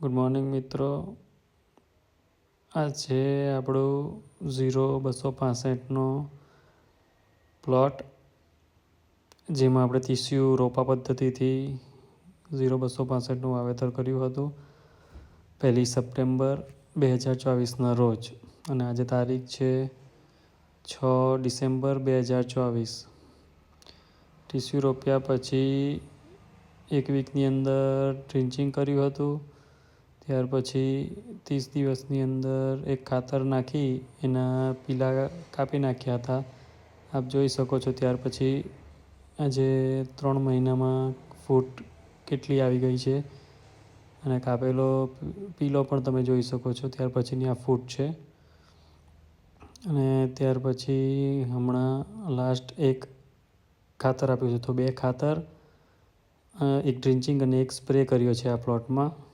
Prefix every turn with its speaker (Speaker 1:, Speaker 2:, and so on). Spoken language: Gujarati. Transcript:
Speaker 1: ગુડ મોર્નિંગ મિત્રો. આ છે આપણું ઝીરો બસો પાસઠનો પ્લોટ જેમાં આપણે તીસ્યુ રોપા પદ્ધતિથી ઝીરો બસો પાસઠનું વાવેતર કર્યું હતું પહેલી સપ્ટેમ્બર બે હજાર ચોવીસના રોજ. અને આજે તારીખ છે છ ડિસેમ્બર બે હજાર ચોવીસ. ટીસ્યુ રોપ્યા પછી એક વીકની અંદર ડ્રિન્ચિંગ કર્યું હતું. ત્યાર પછી ત્રીસ દિવસની અંદર એક ખાતર નાખી એના પીલા કાપી નાખ્યા હતા. આપ જોઈ શકો છો ત્યાર પછી આજે ત્રણ મહિનામાં ફૂટ કેટલી આવી ગઈ છે અને કાપેલો પીલો પણ તમે જોઈ શકો છો ત્યાર પછીની આ ફૂટ છે. અને ત્યાર પછી હમણાં લાસ્ટ એક ખાતર આપ્યું છે. તો બે ખાતર એક ડ્રિન્ચિંગ અને એક સ્પ્રે કર્યો છે આ પ્લોટમાં